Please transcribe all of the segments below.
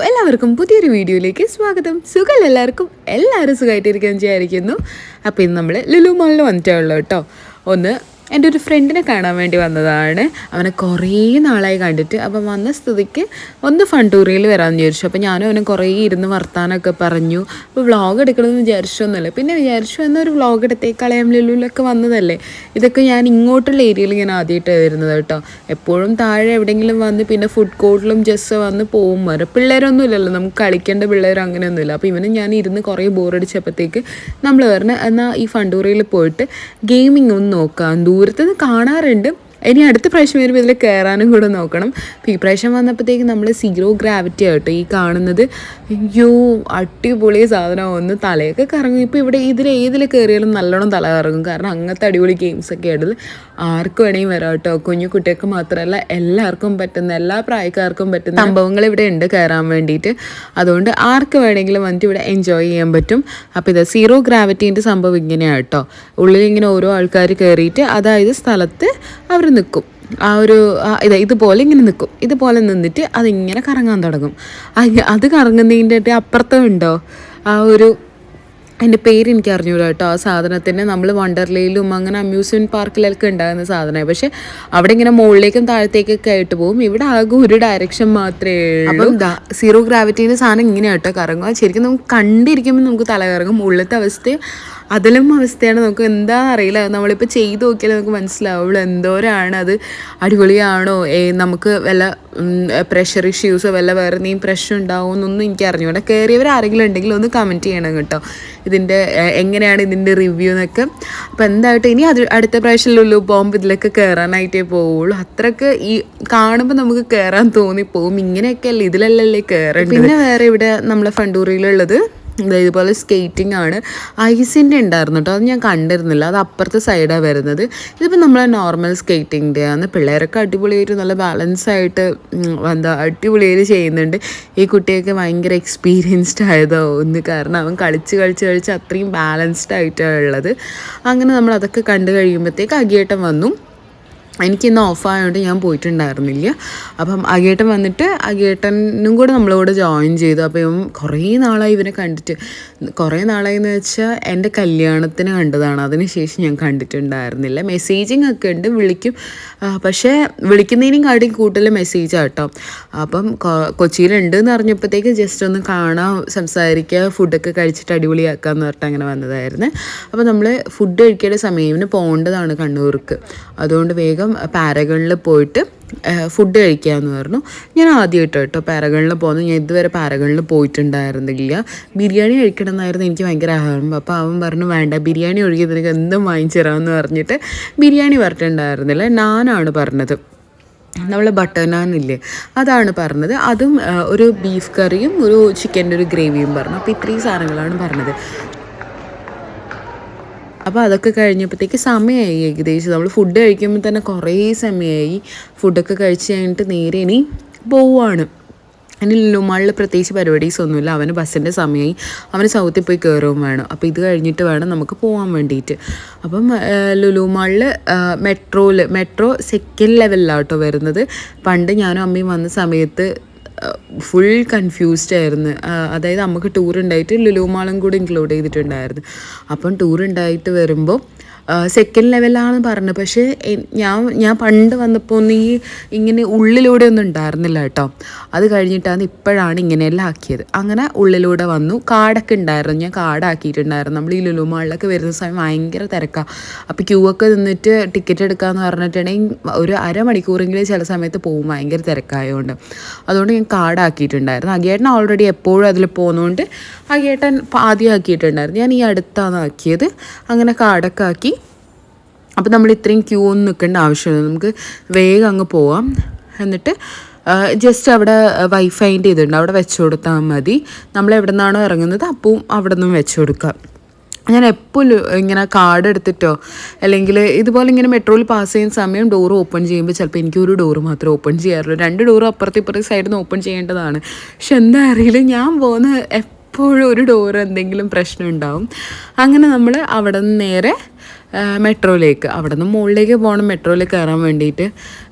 എല്ലാവർക്കും പുതിയൊരു വീഡിയോയിലേക്ക് സ്വാഗതം. സുഖം എല്ലാവർക്കും? എല്ലാവരും സുഖമായിട്ടിരിക്കാൻ വിചാരിക്കുന്നു. അപ്പോൾ ഇന്ന് നമ്മൾ ലുലു മാളിൽ വന്നിട്ടുള്ളൂ കേട്ടോ. ഒന്ന് എന്റെ ഒരു ഫ്രണ്ടിനെ കാണാൻ വേണ്ടി വന്നതാണ്. അവനെ കുറേ നാളായി കണ്ടിട്ട് അപ്പം വന്ന സ്ഥിതിക്ക് ഒന്ന് ഫണ്ടൂറിയിൽ വരാമെന്ന് വിചാരിച്ചു. അപ്പം ഞാനും അവനെ കുറേ ഇരുന്ന് വർത്താനമൊക്കെ പറഞ്ഞു. അപ്പോൾ വ്ളോഗ് എടുക്കണമെന്ന് വിചാരിച്ചൊന്നുമല്ല. പിന്നെ വിചാരിച്ചു എന്നൊരു വ്ളോഗ് എടുത്തേക്കളയാം ലുലുവിലൊക്കെ വന്നതല്ലേ. ഇതൊക്കെ ഞാൻ ഇങ്ങോട്ടുള്ള ഏരിയയിൽ ഞാൻ ആദ്യമായിട്ടാണ് വരുന്നത് കേട്ടോ. എപ്പോഴും താഴെ എവിടെയെങ്കിലും വന്ന് പിന്നെ ഫുഡ് കോർട്ടിലും ജസ്റ്റ് വന്ന് പോകും വരെ പിള്ളേരൊന്നും ഇല്ലല്ലോ നമുക്ക് കളിക്കേണ്ട പിള്ളേർ അങ്ങനെയൊന്നുമില്ല. അപ്പോൾ ഇവനും ഞാൻ ഇരുന്ന് കുറേ ബോറടിച്ചപ്പോഴത്തേക്ക് നമ്മൾ പറഞ്ഞു എന്നാൽ ഈ ഫണ്ടൂറിയിൽ പോയിട്ട് ഗെയിമിംഗ് ഒന്ന് നോക്കാം. ദൂരത്ത് നിന്ന് കാണാറുണ്ട്. ഇനി അടുത്ത പ്രാവശ്യം വരുമ്പോൾ ഇതിൽ കയറാനും കൂടെ നോക്കണം. അപ്പോൾ ഈ പ്രാവശ്യം വന്നപ്പോഴത്തേക്ക് നമ്മൾ സീറോ ഗ്രാവിറ്റി ആട്ടോ ഈ കാണുന്നത്. അയ്യോ അടിപൊളി സാധനം. ഒന്ന് തലയൊക്കെ കറങ്ങും. ഇപ്പോൾ ഇവിടെ ഇതിൽ ഏതിൽ കയറിയാലും നല്ലോണം തല കറങ്ങും. കാരണം അങ്ങനത്തെ അടിപൊളി ഗെയിംസ് ഒക്കെ ആയിട്ട് ആർക്ക് വേണമെങ്കിൽ വരാം കേട്ടോ. കുഞ്ഞു കുട്ടികൾക്ക് മാത്രമല്ല എല്ലാവർക്കും പറ്റുന്ന എല്ലാ പ്രായക്കാർക്കും പറ്റുന്ന സംഭവങ്ങൾ ഇവിടെ ഉണ്ട് കയറാൻ വേണ്ടിയിട്ട്. അതുകൊണ്ട് ആർക്ക് വേണമെങ്കിലും വന്നിട്ട് ഇവിടെ എൻജോയ് ചെയ്യാൻ പറ്റും. അപ്പോൾ ഇത് സീറോ ഗ്രാവിറ്റീന്റെ സംഭവം ഇങ്ങനെയാണ് കേട്ടോ. ഉള്ളിൽ ഇങ്ങനെ ഓരോ ആൾക്കാർ കയറിയിട്ട് അതായത് സ്ഥലത്ത് അവർ നിൽക്കും ആ ഒരു ഇതാ ഇത് ഇതുപോലെ ഇങ്ങനെ നിൽക്കും ഇതുപോലെ നിന്നിട്ട് അതിങ്ങനെ കറങ്ങാൻ തുടങ്ങും. അത് കറങ്ങുന്നതിന്റെ അപ്പുറത്തും ഉണ്ടോ? ആ ഒരു അതിന്റെ പേര് എനിക്ക് അറിഞ്ഞൂടാ കേട്ടോ. ആ സാധനത്തിന് നമ്മൾ വണ്ടർലയിലും അങ്ങനെ അമ്യൂസ്മെന്റ് പാർക്കിലൊക്കെ ഉണ്ടാകുന്ന സാധനമാണ് പക്ഷെ അവിടെ ഇങ്ങനെ മുകളിലേക്കും താഴത്തേക്കൊക്കെ ആയിട്ട് പോകും. ഇവിടെ ആകെ ഒരു ഡയറക്ഷൻ മാത്രമേ ഉള്ളൂ. സീറോ ഗ്രാവിറ്റീന്റെ സാധനം ഇങ്ങനെ കേട്ടോ കറങ്ങുക. ശരിക്കും നമുക്ക് കണ്ടിരിക്കുമ്പോൾ നമുക്ക് തല കറങ്ങും ഉള്ളത്തെ അവസ്ഥ അതിലും അവസ്ഥയാണ് നമുക്ക് എന്താണെന്ന് അറിയില്ല. നമ്മളിപ്പോൾ ചെയ്ത് നോക്കിയാൽ നമുക്ക് മനസ്സിലാവുള്ളൂ. എന്തോരാണ് അത്? അടിപൊളിയാണോ? നമുക്ക് വല്ല പ്രഷർ ഇഷ്യൂസോ വല്ല വേറെ എന്തെങ്കിലും പ്രശ്നം ഉണ്ടാവുമെന്നൊന്നും എനിക്ക് അറിഞ്ഞുകൂടെ കയറിയവർ ആരെങ്കിലും ഉണ്ടെങ്കിൽ ഒന്ന് കമന്റ് ചെയ്യണം കേട്ടോ. ഇതിന്റെ എങ്ങനെയാണ് ഇതിന്റെ റിവ്യൂ എന്നൊക്കെ. അപ്പോൾ എന്തായിട്ട് ഇനി അത് അടുത്ത പ്രാവശ്യം ലുലു പോകുമ്പോൾ ഇതിലൊക്കെ കയറാനായിട്ടേ പോവുള്ളൂ. അത്രയ്ക്ക് ഈ കാണുമ്പോൾ നമുക്ക് കയറാൻ തോന്നിപ്പോവും. ഇങ്ങനെയൊക്കെ അല്ലേ ഇതിലല്ലല്ലേ കയറേണ്ടത് പിന്നെ വേറെ ഇവിടെ നമ്മളെ ഫണ്ടൂറിയിലുള്ളത്? ഇതുപോലെ സ്കേറ്റിംഗ് ആണ്. ഐസിന്റെ ഉണ്ടായിരുന്നു കേട്ടോ അത് ഞാൻ കണ്ടിരുന്നില്ല. അത് അപ്പുറത്തെ സൈഡാണ് വരുന്നത്. ഇതിപ്പോൾ നമ്മളെ നോർമൽ സ്കേറ്റിങ്ങിന്റെ ആണ്. പിള്ളേരൊക്കെ അടിപൊളിയായിട്ട് നല്ല ബാലൻസ് ആയിട്ട് എന്താ അടിപൊളിയായിട്ട് ചെയ്യുന്നുണ്ട്. ഈ കുട്ടിയൊക്കെ ഭയങ്കര എക്സ്പീരിയൻസ്ഡ് ആയതോ ഒന്ന്. കാരണം അവൻ കളിച്ച് കളിച്ച് കളിച്ച് അത്രയും ബാലൻസ്ഡ് ആയിട്ടാണ് ഉള്ളത്. അങ്ങനെ നമ്മൾ അതൊക്കെ കണ്ടു കഴിയുമ്പോഴത്തേക്ക് അകിയേട്ടൻ വന്നു. എനിക്ക് ഇന്ന് ഓഫായതുകൊണ്ട് ഞാൻ പോയിട്ടുണ്ടായിരുന്നില്ല. അപ്പം അഗേട്ടൻ വന്നിട്ട് അഗേട്ടനും കൂടെ നമ്മളോട് ജോയിൻ ചെയ്തു. അപ്പം ഇവൻ കുറേ നാളായി ഇവനെ കണ്ടിട്ട്. കുറേ നാളായി എന്ന് വെച്ചാൽ എന്റെ കല്യാണത്തിന് കണ്ടതാണ്. അതിന് ശേഷം ഞാൻ കണ്ടിട്ടുണ്ടായിരുന്നില്ല. മെസ്സേജിങ് ഒക്കെ ഉണ്ട് വിളിക്കും. പക്ഷേ വിളിക്കുന്നതിനും കാട്ടി കൂടുതൽ മെസ്സേജാണ് കേട്ടോ അപ്പം കൊച്ചിയിലുണ്ട് എന്ന് അറിഞ്ഞപ്പോഴത്തേക്ക് ജസ്റ്റ് ഒന്ന് കാണാം സംസാരിക്കുക ഫുഡൊക്കെ കഴിച്ചിട്ട് അടിപൊളിയാക്കാമെന്ന് പറഞ്ഞിട്ട് അങ്ങനെ വന്നതായിരുന്നു. അപ്പം നമ്മൾ ഫുഡ് കഴിക്കേണ്ട സമയം ഇവന് പോകേണ്ടതാണ് കണ്ണൂർക്ക്. അതുകൊണ്ട് വേഗം പാരകളിൽ പോയിട്ട് ഫുഡ് കഴിക്കാമെന്ന് പറഞ്ഞു. ഞാൻ ആദ്യമായിട്ട് കേട്ടോ പാരകളിൽ പോകുന്നു ഞാൻ ഇതുവരെ പാരകളിൽ പോയിട്ടുണ്ടായിരുന്നില്ല. ബിരിയാണി കഴിക്കണം എന്നായിരുന്നു എനിക്ക് ഭയങ്കര ആഗ്രഹം. അപ്പോൾ അവൻ പറഞ്ഞു വേണ്ട ബിരിയാണി ഒഴുകി നിനക്ക് എന്തും വാങ്ങിച്ചു തരാമെന്ന് പറഞ്ഞിട്ട് ബിരിയാണി പറഞ്ഞിട്ടുണ്ടായിരുന്നില്ല നാനാണ് പറഞ്ഞത്. നമ്മൾ ബട്ടർ നാൻ ഇല്ലേ അതാണ് പറഞ്ഞത്. അതും ഒരു ബീഫ് കറിയും ഒരു ചിക്കന്റെ ഒരു ഗ്രേവിയും പറഞ്ഞു. അപ്പോൾ ഇത്രയും സാധനങ്ങളാണ് പറഞ്ഞത്. അപ്പോൾ അതൊക്കെ കഴിഞ്ഞപ്പോഴത്തേക്ക് സമയമായി ഏകദേശം. നമ്മൾ ഫുഡ് കഴിക്കുമ്പോൾ തന്നെ കുറേ സമയമായി ഫുഡൊക്കെ കഴിച്ച് കഴിഞ്ഞിട്ട് നേരെ ഇനി പോവുകയാണ് അതിന് ലുമാളിൽ പ്രത്യേകിച്ച് പരിപാടീസ് ഒന്നുമില്ല. അവന് ബസ്സിന്റെ സമയമായി അവന് സൗത്തിൽ പോയി കയറുകയും വേണം. അപ്പോൾ ഇത് കഴിഞ്ഞിട്ട് വേണം നമുക്ക് പോകാൻ വേണ്ടിയിട്ട്. അപ്പം ലുലുമാളിൽ മെട്രോയിൽ മെട്രോ സെക്കൻഡ് ലെവലിലാണ് കേട്ടോ വരുന്നത്. പണ്ട് ഞാനും അമ്മയും വന്ന സമയത്ത് ഫുൾ കൺഫ്യൂസ്ഡ് ആയിരുന്നു. അതായത് നമുക്ക് ടൂർ ഉണ്ടായിട്ട് ലുലു മാളും കൂടി ഇൻക്ലൂഡ് ചെയ്തിട്ടുണ്ടായിരുന്നു. അപ്പം ടൂർ ഉണ്ടായിട്ട് വരുമ്പോൾ സെക്കൻഡ് ലെവലാണ് പറഞ്ഞത് പക്ഷേ ഞാൻ ഞാൻ പണ്ട് വന്നപ്പോൾ ഒന്നും ഈ ഇങ്ങനെ ഉള്ളിലൂടെ ഒന്നും ഉണ്ടായിരുന്നില്ല കേട്ടോ. അത് കഴിഞ്ഞിട്ടാണ് ഇപ്പോഴാണ് ഇങ്ങനെയെല്ലാം ആക്കിയത്. അങ്ങനെ ഉള്ളിലൂടെ വന്നു. കാടൊക്കെ ഉണ്ടായിരുന്നു. ഞാൻ കാടാക്കിയിട്ടുണ്ടായിരുന്നു. നമ്മൾ ഈ ലുലു മാളിലൊക്കെ വരുന്ന സമയം ഭയങ്കര തിരക്കാണ് അപ്പോൾ ക്യൂ ഒക്കെ നിന്നിട്ട് ടിക്കറ്റ് എടുക്കാമെന്ന് പറഞ്ഞിട്ടുണ്ടെങ്കിൽ ഒരു അരമണിക്കൂറെങ്കിലും ചില സമയത്ത് പോകും. ഭയങ്കര തിരക്കായതുകൊണ്ട് അതുകൊണ്ട് ഞാൻ കാർഡ് ആക്കിയിട്ടുണ്ടായിരുന്നു അഗേട്ടൻ ഓൾറെഡി എപ്പോഴും അതിൽ പോകുന്നതുകൊണ്ട് അഗേട്ടൻ ഏട്ടൻ ആദ്യം ആക്കിയിട്ടുണ്ടായിരുന്നു ഞാൻ ഈ അടുത്താണ് ആക്കിയത്. അങ്ങനെ കാർഡൊക്കെ ആക്കി. അപ്പോൾ നമ്മൾ ഇത്രയും ക്യൂ ഒന്നും നിൽക്കേണ്ട ആവശ്യമില്ല. നമുക്ക് വേഗം അങ്ങ് പോവാം. എന്നിട്ട് ജസ്റ്റ് അവിടെ വൈഫൈന്റെ ഇതുണ്ട്. അവിടെ വെച്ച് കൊടുത്താൽ മതി. നമ്മൾ എവിടെ നിന്നാണോ ഇറങ്ങുന്നത് അപ്പവും അവിടെ നിന്നും വെച്ച് കൊടുക്കാം. ഞാൻ എപ്പോഴും ഇങ്ങനെ കാർഡ് എടുത്തിട്ടോ അല്ലെങ്കിൽ ഇതുപോലെ ഇങ്ങനെ മെട്രോയിൽ പാസ് ചെയ്യുന്ന സമയം ഡോർ ഓപ്പൺ ചെയ്യുമ്പോൾ ചിലപ്പോൾ എനിക്ക് ഒരു ഡോറ് മാത്രമേ ഓപ്പൺ ചെയ്യാറുള്ളൂ. രണ്ട് ഡോറും അപ്പുറത്തെ ഇപ്പുറത്തെ സൈഡിൽ നിന്ന് ഓപ്പൺ ചെയ്യേണ്ടതാണ്. പക്ഷെ എന്താ അറിയില്ല. ഞാൻ പോകുന്ന എപ്പോഴും ഒരു ഡോർ എന്തെങ്കിലും പ്രശ്നം ഉണ്ടാവും. അങ്ങനെ നമ്മൾ അവിടെ നിന്ന് നേരെ മെട്രോയിലേക്ക് അവിടെ നിന്ന് മുകളിലേക്ക് പോകണം മെട്രോയിൽ കയറാൻ വേണ്ടിയിട്ട്.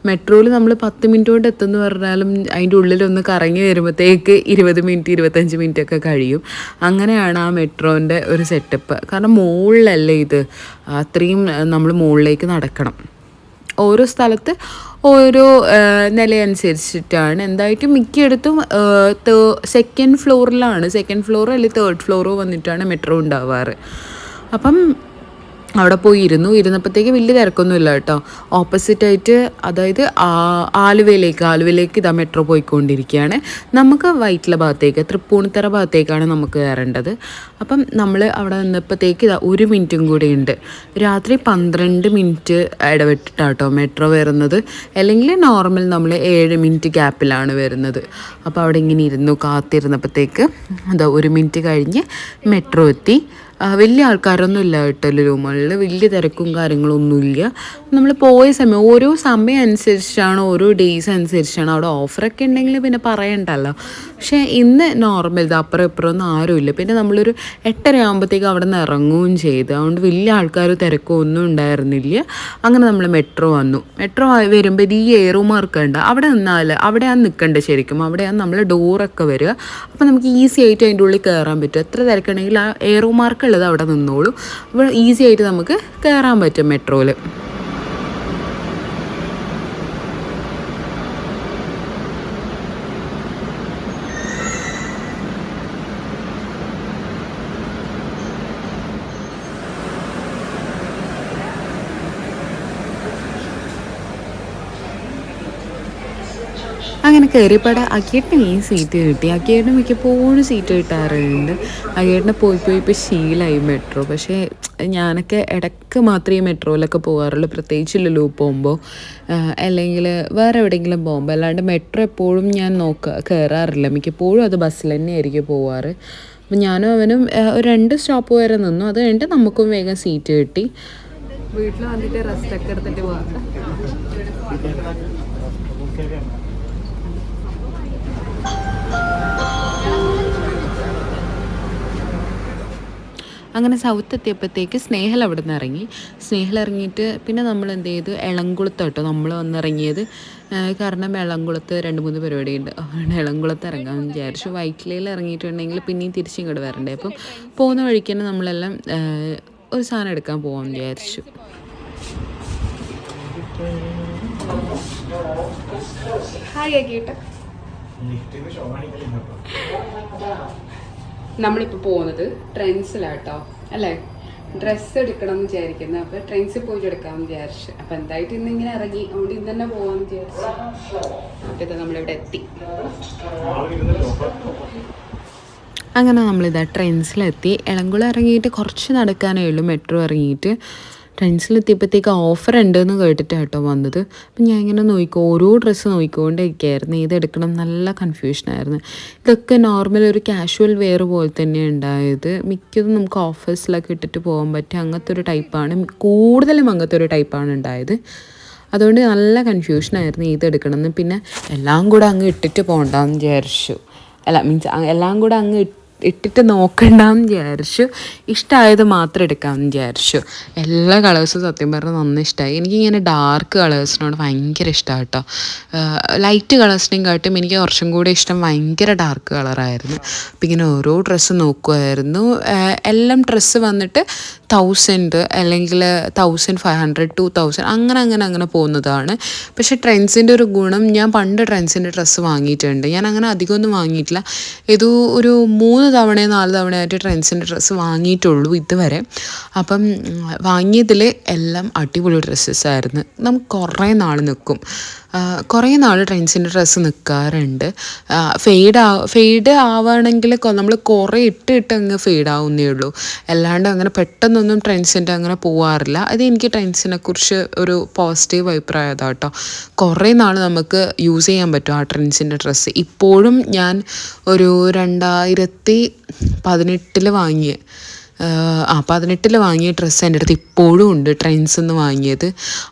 മെട്രോയിൽ നമ്മൾ പത്ത് മിനിറ്റ് കൊണ്ട് എത്തുമെന്ന് പറഞ്ഞാലും അതിന്റെ ഉള്ളിലൊന്ന് കറങ്ങി വരുമ്പോഴത്തേക്ക് ഇരുപത് മിനിറ്റ് ഇരുപത്തഞ്ച് മിനിറ്റ് ഒക്കെ കഴിയും. അങ്ങനെയാണ് ആ മെട്രോന്റെ ഒരു സെറ്റപ്പ് കാരണം മുകളിലല്ലേ ഇത്? അത്രയും നമ്മൾ മുകളിലേക്ക് നടക്കണം. ഓരോ സ്ഥലത്ത് ഓരോ നിലയനുസരിച്ചിട്ടാണ്. എന്തായിട്ടും മിക്കയിടത്തും സെക്കൻഡ് ഫ്ലോറിലാണ് സെക്കൻഡ് ഫ്ലോറോ അല്ലെങ്കിൽ തേർഡ് ഫ്ലോറോ വന്നിട്ടാണ് മെട്രോ ഉണ്ടാവാറ്. അപ്പം അവിടെ പോയി ഇരുന്നു ഇരുന്നപ്പോഴത്തേക്ക് വലിയ തിരക്കൊന്നുമില്ല കേട്ടോ. ഓപ്പോസിറ്റായിട്ട് അതായത് ആലുവയിലേക്ക് ആലുവയിലേക്ക് ഇതാ മെട്രോ പോയിക്കൊണ്ടിരിക്കുകയാണ്. നമുക്ക് വൈറ്റില ഭാഗത്തേക്ക് തൃപ്പൂണിത്തറ ഭാഗത്തേക്കാണ് നമുക്ക് കയറേണ്ടത്. അപ്പം നമ്മൾ അവിടെ നിന്നപ്പോഴത്തേക്ക് ഇതാ ഒരു മിനിറ്റും കൂടി ഉണ്ട്. രാത്രി പന്ത്രണ്ട് മിനിറ്റ് ഇടവിട്ടിട്ടാട്ടോ മെട്രോ വരുന്നത്. അല്ലെങ്കിൽ നോർമൽ നമ്മൾ ഏഴ് മിനിറ്റ് ഗ്യാപ്പിലാണ് വരുന്നത്. അപ്പോൾ അവിടെ ഇങ്ങനെ ഇരുന്നു കാത്തിരുന്നപ്പോഴത്തേക്ക് അതാ ഒരു മിനിറ്റ് കഴിഞ്ഞ് മെട്രോ എത്തി. വലിയ ആൾക്കാരൊന്നും ഇല്ല കേട്ടോ മാളിൽ വലിയ തിരക്കും കാര്യങ്ങളൊന്നുമില്ല നമ്മൾ പോയ സമയം ഓരോ സമയം അനുസരിച്ചാണ് ഓരോ ഡേയ്സ് അനുസരിച്ചാണ് അവിടെ ഓഫറൊക്കെ ഉണ്ടെങ്കിൽ പിന്നെ പറയണ്ടല്ലോ. പക്ഷേ ഇന്ന് നോർമൽ ഇത് അപ്പുറം ഇപ്പുറം ഒന്നും ആരുമില്ല പിന്നെ നമ്മളൊരു എട്ടര ആകുമ്പോഴത്തേക്ക് അവിടെ നിന്ന് ഇറങ്ങുകയും ചെയ്തു. അതുകൊണ്ട് വലിയ ആൾക്കാർ തിരക്കും ഒന്നും ഉണ്ടായിരുന്നില്ല. അങ്ങനെ നമ്മൾ മെട്രോ വന്നു. മെട്രോ വരുമ്പോൾ ഈ ഏറുമാർക്ക് ഉണ്ട് അവിടെ നിന്നാൽ അവിടെയാണ് നിൽക്കേണ്ടത് ശരിക്കും. അവിടെയാണ് നമ്മൾ ഡോറൊക്കെ വരിക. അപ്പോൾ നമുക്ക് ഈസി ആയിട്ട് അതിന്റെ ഉള്ളിൽ കയറാൻ പറ്റും. എത്ര തിരക്കുണ്ടെങ്കിൽ ആ ഏറുമാർക്ക് ഉള്ളത് അവിടെ നിന്നോളും. അപ്പോൾ ഈസി ആയിട്ട് നമുക്ക് കയറാൻ പറ്റും മെട്രോയിൽ അങ്ങനെ കയറിയപ്പാട് അക്കിയേട്ടന് ഈ സീറ്റ് കിട്ടി. അക്കിയേട്ടന് മിക്കപ്പോഴും സീറ്റ് കിട്ടാറുണ്ട്. അക്കിയേട്ടനെ പോയി പോയി ഇപ്പോൾ ശീലമായി മെട്രോ പക്ഷേ ഞാനൊക്കെ ഇടയ്ക്ക് മാത്രമേ മെട്രോയിലൊക്കെ പോകാറുള്ളൂ പ്രത്യേകിച്ച് ലുലു പോകുമ്പോൾ അല്ലെങ്കിൽ വേറെ എവിടെയെങ്കിലും പോകുമ്പോൾ അല്ലാണ്ട് മെട്രോ എപ്പോഴും ഞാൻ നോക്ക കയറാറില്ല മിക്കപ്പോഴും അത് ബസ്സിൽ തന്നെയായിരിക്കും പോവാറ്. അപ്പം ഞാനും അവനും ഒരു രണ്ട് സ്റ്റോപ്പ് വരെ നിന്നു. അത് കഴിഞ്ഞിട്ട് നമുക്കും വേഗം സീറ്റ് കിട്ടി. വീട്ടിൽ വന്നിട്ട് റെസ്റ്റ് ഒക്കെ എടുത്തിട്ട് പോകാം അങ്ങനെ സൗത്ത് എത്തിയപ്പോഴത്തേക്ക് സ്നേഹൽ അവിടെ നിന്ന് ഇറങ്ങി. സ്നേഹൽ ഇറങ്ങിയിട്ട് പിന്നെ നമ്മൾ എന്ത് ചെയ്തു? എളംകുളത്ത് കേട്ടോ നമ്മൾ വന്നിറങ്ങിയത് കാരണം എളംകുളത്ത് രണ്ട് മൂന്ന് പരിപാടിയുണ്ട്. അതുകൊണ്ട് എളംകുളത്ത് ഇറങ്ങാമെന്ന് വിചാരിച്ചു. വൈറ്റിലയിൽ ഇറങ്ങിയിട്ടുണ്ടെങ്കിൽ പിന്നെയും തിരിച്ചിങ്ങോട്ട് വരണ്ടേ. അപ്പം പോകുന്ന വഴിക്ക് തന്നെ നമ്മളെല്ലാം ഒരു സാധനം എടുക്കാൻ പോകാമെന്ന് വിചാരിച്ചു. ഹായ് ആക്കിയിട്ട് നമ്മളിപ്പോൾ പോകുന്നത് ട്രെൻസിലാട്ടോ അല്ലേ? ഡ്രസ്സ് എടുക്കണം എന്ന് വിചാരിക്കുന്നത് അപ്പോൾ ട്രെൻസിൽ പോയിട്ട് എടുക്കാമെന്ന് വിചാരിച്ചു. അപ്പോൾ എന്തായിട്ട് ഇന്ന് ഇങ്ങനെ ഇറങ്ങി? അതുകൊണ്ട് ഇന്ന് തന്നെ പോകാമെന്ന് വിചാരിച്ചു. ഇത് നമ്മളിവിടെ എത്തി. അങ്ങനെ നമ്മളിതാ ട്രെയിൻസിലെത്തി ഇളംകുളം ഇറങ്ങിയിട്ട് കുറച്ച് നടക്കാനേ ഉള്ളൂ. മെട്രോ ഇറങ്ങിയിട്ട്. ട്രെൻഡ്സിലെത്തിയപ്പോഴത്തേക്ക് ഓഫർ ഉണ്ടെന്ന് കേട്ടിട്ട് കേട്ടോ വന്നത്. അപ്പം ഞാൻ ഇങ്ങനെ നോക്കിക്കോ ഓരോ ഡ്രസ്സ് നോക്കിക്കൊണ്ടിരിക്കുകയായിരുന്നു ഏതെടുക്കണം നല്ല കൺഫ്യൂഷനായിരുന്നു ഇതൊക്കെ നോർമൽ ഒരു കാഷ്വൽ വെയർ പോലെ തന്നെ ഉണ്ടായത്. മിക്കതും നമുക്ക് ഓഫീസിലൊക്കെ ഇട്ടിട്ട് പോകാൻ പറ്റും അങ്ങനത്തെ ഒരു ടൈപ്പാണ് കൂടുതലും അങ്ങനത്തെ ഒരു ടൈപ്പാണ് ഉണ്ടായത്. അതുകൊണ്ട് നല്ല കൺഫ്യൂഷനായിരുന്നു ഏതെടുക്കണമെന്ന് പിന്നെ എല്ലാം കൂടെ അങ്ങ് ഇട്ടിട്ട് പോകണ്ടെന്ന് വിചാരിച്ചു. അല്ല മീൻസ് എല്ലാം കൂടെ അങ്ങ് ഇട്ടിട്ട് നോക്കണ്ടെന്ന് വിചാരിച്ചു. ഇഷ്ടമായത് മാത്രം എടുക്കാമെന്ന് വിചാരിച്ചു. എല്ലാ കളേഴ്സും സത്യം പറഞ്ഞാൽ നന്നായി ഇഷ്ടമായി എനിക്കിങ്ങനെ ഡാർക്ക് കളേഴ്സിനോട് ഭയങ്കര ഇഷ്ടമാണ് കേട്ടോ ലൈറ്റ് കളേഴ്സിനെയും കാട്ടും എനിക്ക് കുറച്ചും കൂടി ഇഷ്ടം ഭയങ്കര ഡാർക്ക് കളറായിരുന്നു അപ്പം ഇങ്ങനെ ഓരോ ഡ്രസ്സ് നോക്കുമായിരുന്നു എല്ലാം ഡ്രസ്സ് വന്നിട്ട് തൗസൻഡ് അല്ലെങ്കിൽ thousand five hundred two thousand അങ്ങനെ അങ്ങനെ അങ്ങനെ പോകുന്നതാണ്. പക്ഷേ ട്രെൻഡ്സിന്റെ ഒരു ഗുണം ഞാൻ പണ്ട് ട്രെൻഡ്സിന്റെ ഡ്രസ്സ് വാങ്ങിയിട്ടുണ്ട്. ഞാൻ അങ്ങനെ അധികമൊന്നും വാങ്ങിയിട്ടില്ല. ഇത് ഒരു മൂന്ന് തവണയോ നാല് തവണയായിട്ട് ട്രെൻഡ്സിന്റെ ഡ്രസ്സ് വാങ്ങിയിട്ടുള്ളൂ ഇതുവരെ. അപ്പം വാങ്ങിയതിൽ എല്ലാം അടിപൊളി ഡ്രസ്സസ് ആയിരുന്നു. നമുക്ക് കുറേ നാൾ നിൽക്കും കുറേ നാൾ ട്രെൻസിന്റെ ഡ്രസ്സ് നിൽക്കാറുണ്ട് ഫെയ്ഡ് ആ ഫെയ്ഡ് ആവുകയാണെങ്കിൽ നമ്മൾ കുറേ ഇട്ട് ഇട്ട് അങ്ങ് ഫെയ്ഡ് ആവുന്നേ ഉള്ളൂ. അല്ലാണ്ട് അങ്ങനെ പെട്ടെന്നൊന്നും ട്രെൻസിന്റെ അങ്ങനെ പോവാറില്ല. അത് എനിക്ക് ട്രെൻസിനെ കുറിച്ച് ഒരു പോസിറ്റീവ് അഭിപ്രായം കേട്ടോ. കുറേ നാൾ നമുക്ക് യൂസ് ചെയ്യാൻ പറ്റും ആ ട്രെൻസിന്റെ ഡ്രസ്സ്. ഇപ്പോഴും ഞാൻ ഒരു രണ്ടായിരത്തി പതിനെട്ടിൽ വാങ്ങിയ. ആ പതിനെട്ടിൽ വാങ്ങിയ ഡ്രസ്സ് എന്റെ അടുത്ത് ഇപ്പോഴും ഉണ്ട് ട്രെൻഡ്സ് എന്ന് വാങ്ങിയത്.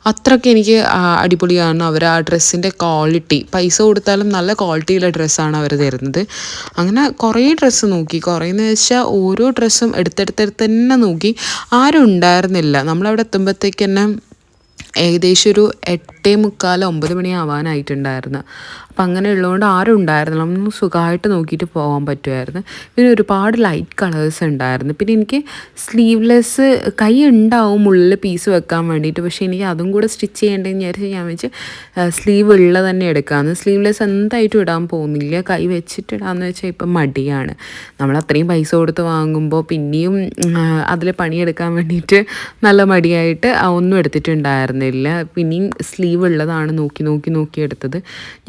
അത്രയ്ക്ക് എനിക്ക് അടിപൊളിയാണ് അവർ ആ ഡ്രസ്സിന്റെ ക്വാളിറ്റി പൈസ കൊടുത്താലും നല്ല ക്വാളിറ്റിയുള്ള ഡ്രസ്സാണ് അവർ തരുന്നത്. അങ്ങനെ കുറേ ഡ്രസ്സ് നോക്കി കുറേ എന്ന് വെച്ചാൽ ഓരോ ഡ്രസ്സും എടുത്തെടുത്തെടുത്ത് തന്നെ നോക്കി. ആരും ഉണ്ടായിരുന്നില്ല. നമ്മളവിടെ എത്തുമ്പോഴത്തേക്ക് തന്നെ ഏകദേശം ഒരു എട്ടേ മുക്കാൽ ഒമ്പത് മണി ആവാനായിട്ടുണ്ടായിരുന്നു. അപ്പം അങ്ങനെ ഉള്ളതുകൊണ്ട് ആരും ഉണ്ടായിരുന്നില്ല. ഒന്ന് സുഖമായിട്ട് നോക്കിയിട്ട് പോകാൻ പറ്റുമായിരുന്നു. പിന്നെ ഒരുപാട് ലൈറ്റ് കളേഴ്സ് ഉണ്ടായിരുന്നു. പിന്നെ എനിക്ക് സ്ലീവ്ലെസ് കൈ ഉണ്ടാവും ഉള്ളിൽ പീസ് വെക്കാൻ വേണ്ടിയിട്ട്. പക്ഷേ എനിക്ക് അതും കൂടെ സ്റ്റിച്ച് ചെയ്യേണ്ടതെന്ന് വിചാരിച്ച് ഞാൻ വെച്ച് സ്ലീവ് ഉള്ള തന്നെ എടുക്കാമെന്ന് സ്ലീവ്ലെസ് എന്തായിട്ടും ഇടാൻ പോകുന്നില്ല. കൈ വെച്ചിട്ട് വെച്ചാൽ ഇപ്പം മടിയാണ്. നമ്മൾ അത്രയും പൈസ കൊടുത്ത് വാങ്ങുമ്പോൾ പിന്നെയും അതിൽ പണിയെടുക്കാൻ വേണ്ടിയിട്ട് നല്ല മടിയായിട്ട് ഒന്നും എടുത്തിട്ടുണ്ടായിരുന്നില്ല. പിന്നെയും സ്ലീവ് ഉള്ളതാണ് നോക്കി നോക്കി നോക്കി എടുത്തത്.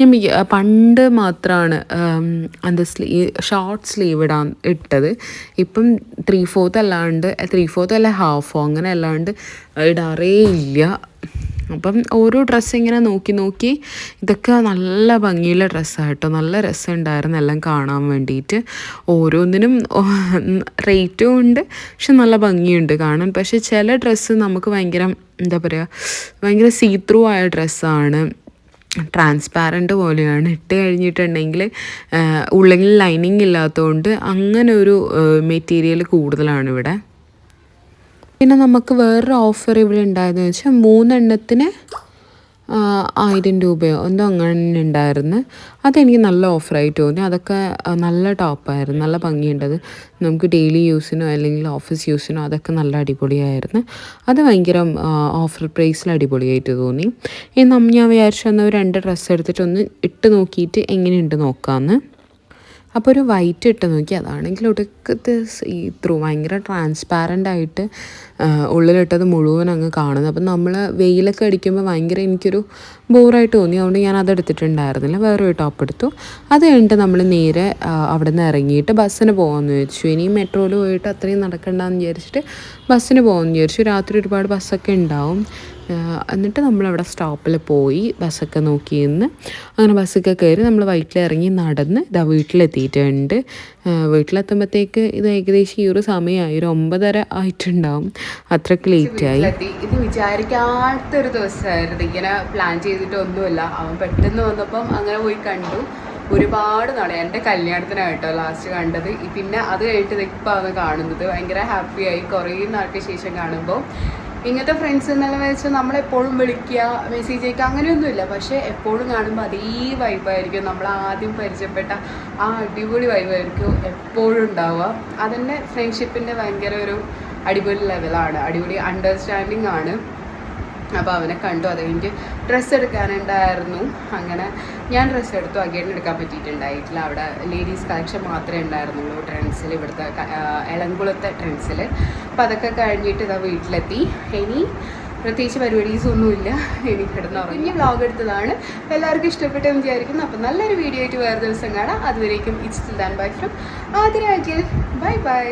ഞാൻ പണ്ട് മാത്രമാണ് അത് സ്ലീ ഷോർട്ട് സ്ലീവ് ഇടാൻ ഇട്ടത്. ഇപ്പം ത്രീ ഫോർത്ത് അല്ലാണ്ട് ത്രീ ഫോർത്ത് അല്ല ഹാഫോ അങ്ങനെ അല്ലാണ്ട് ഇടാറേ ഇല്ല. അപ്പം ഓരോ ഡ്രസ്സ് ഇങ്ങനെ നോക്കി നോക്കി ഇതൊക്കെ നല്ല ഭംഗിയുള്ള ഡ്രസ്സാണ് കേട്ടോ. നല്ല രസമുണ്ടായിരുന്നു എല്ലാം കാണാൻ വേണ്ടിയിട്ട്. ഓരോന്നിനും റേറ്റും ഉണ്ട് പക്ഷെ നല്ല ഭംഗിയുണ്ട് കാണാൻ. പക്ഷെ ചില ഡ്രസ്സ് നമുക്ക് ഭയങ്കര എന്താ പറയുക ഭയങ്കര സീ ത്രൂ ആയ ഡ്രസ്സാണ് ട്രാൻസ്പാരന്റ് പോലെയാണ്. ഇട്ട് കഴിഞ്ഞിട്ടുണ്ടെങ്കിൽ ഉള്ളിൽ ലൈനിങ് ഇല്ലാത്തതുകൊണ്ട് അങ്ങനെ ഒരു മെറ്റീരിയൽ കൂടുതലാണ് ഇവിടെ. പിന്നെ നമുക്ക് വേറൊരു ഓഫർ ഇവിടെ ഉണ്ടായതെന്ന് വെച്ചാൽ മൂന്നെണ്ണത്തിന് ആയിരം രൂപയോ എന്തോ അങ്ങനെ ഉണ്ടായിരുന്നു. അതെനിക്ക് നല്ല ഓഫറായി തോന്നി. അതൊക്കെ നല്ല ടോപ്പായിരുന്നു നല്ല ഭംഗിയുണ്ടത്. നമുക്ക് ഡെയിലി യൂസിനോ അല്ലെങ്കിൽ ഓഫീസ് യൂസിനോ അതൊക്കെ നല്ല അടിപൊളിയായിരുന്നു. അത് ഭയങ്കര ഓഫർ പ്രൈസിൽ അടിപൊളിയായിട്ട് തോന്നി. ഇനി ഞാൻ വിചാരിച്ചു എന്നാൽ രണ്ട് ഡ്രസ്സ് എടുത്തിട്ടൊന്ന് ഇട്ട് നോക്കിയിട്ട് എങ്ങനെയുണ്ട് നോക്കാമെന്ന് അപ്പോൾ ഒരു വൈറ്റ് ഇട്ട് നോക്കി. അതാണെങ്കിൽ ഒടുക്കത്തെ ഈ ത്രൂ ഭയങ്കര ട്രാൻസ്പാരന്റ് ആയിട്ട് ഉള്ളിലിട്ടത് മുഴുവൻ അങ്ങ് കാണുന്നത് അപ്പം നമ്മൾ വെയിലൊക്കെ അടിക്കുമ്പോൾ ഭയങ്കര എനിക്കൊരു ബോറായിട്ട് തോന്നി. അതുകൊണ്ട് ഞാൻ അത് എടുത്തിട്ടുണ്ടായിരുന്നില്ല. വേറൊരു ടോപ്പ് എടുത്തു. അത് കഴിഞ്ഞിട്ട് നമ്മൾ നേരെ അവിടെ നിന്ന് ഇറങ്ങിയിട്ട് ബസ്സിന് പോകാമെന്ന് വെച്ചു ഇനി മെട്രോയിൽ പോയിട്ട് അത്രയും നടക്കണ്ടെന്ന് വിചാരിച്ചിട്ട് ബസ്സിന് പോകാമെന്ന് വിചാരിച്ചു. രാത്രി ഒരുപാട് ബസ്സൊക്കെ ഉണ്ടാവും. എന്നിട്ട് നമ്മൾ അവിടെ സ്റ്റോപ്പിൽ പോയി ബസ്സൊക്കെ നോക്കി നിന്ന്. അങ്ങനെ ബസ്സൊക്കെ കയറി നമ്മൾ വൈറ്റിൽ ഇറങ്ങി നടന്ന് ഇതാ വീട്ടിലെത്തിയിട്ടുണ്ട് വീട്ടിലെത്തുമ്പോഴത്തേക്ക് ഇത് ഏകദേശം ഈ ഒരു സമയമായി ഒരു ഒമ്പതര ആയിട്ടുണ്ടാവും. അത്രയ്ക്ക് ലേറ്റായി ഇത് വിചാരിക്കാത്തൊരു ദിവസമായിരുന്നു. ഇങ്ങനെ പ്ലാൻ ചെയ്തിട്ടൊന്നുമില്ല അവൻ പെട്ടെന്ന് വന്നപ്പം അങ്ങനെ പോയി കണ്ടു. ഒരുപാട് നാളെ എന്റെ കല്യാണത്തിനായിട്ടോ ലാസ്റ്റ് കണ്ടത്. പിന്നെ അത് കഴിഞ്ഞിട്ട് ഇപ്പം അത് കാണുന്നത്. ഭയങ്കര ഹാപ്പിയായി കുറേ നാൾക്ക് ശേഷം കാണുമ്പോൾ ഇങ്ങനത്തെ ഫ്രണ്ട്സ് എന്നെല്ലാം വെച്ചാൽ നമ്മളെപ്പോഴും വിളിക്കുക മെസ്സേജ് അയക്കുക അങ്ങനെയൊന്നുമില്ല. പക്ഷേ എപ്പോഴും കാണുമ്പോൾ അതേ വൈബായിരിക്കും നമ്മൾ ആദ്യം പരിചയപ്പെട്ട ആ അടിപൊളി വൈബായിരിക്കും എപ്പോഴും ഉണ്ടാവുക. അതന്നെ ഫ്രണ്ട്ഷിപ്പിന്റെ ഭയങ്കര ഒരു അടിപൊളി ലെവലാണ് അടിപൊളി അണ്ടർസ്റ്റാൻഡിങ് ആണ്. അപ്പോൾ അവനെ കണ്ടു. അത് കഴിഞ്ഞ് ഡ്രസ്സ് എടുക്കാനുണ്ടായിരുന്നു. അങ്ങനെ ഞാൻ ഡ്രസ്സ് എടുത്തു. അഗൈൻ എടുക്കാൻ പറ്റിയിട്ടുണ്ടായിട്ടില്ല. അവിടെ ലേഡീസ് കളക്ഷൻ മാത്രമേ ഉണ്ടായിരുന്നുള്ളൂ. ട്രെൻഡ്സിൽ ഇവിടുത്തെ എളങ്കുളത്തെ ട്രെൻഡ്സിൽ അപ്പോൾ അതൊക്കെ കഴിഞ്ഞിട്ട് ഇതാ വീട്ടിലെത്തി. ഇനി പ്രത്യേകിച്ച് പരിപാടീസ് ഒന്നുമില്ല. ഇനി കിടന്ന് കുഞ്ഞ് വ്ളോഗ് എടുത്തതാണ്. എല്ലാവർക്കും ഇഷ്ടപ്പെട്ടെന്ന് വിചാരിക്കുന്നു. അപ്പം നല്ലൊരു വീഡിയോ ആയിട്ട് വേറെ ദിവസം കാണാം. അതുവരേക്കും ഇറ്റ്സ് ദാൻ ബൈ ഫ്രം ആതിരാക്കിൽ ബൈ ബൈ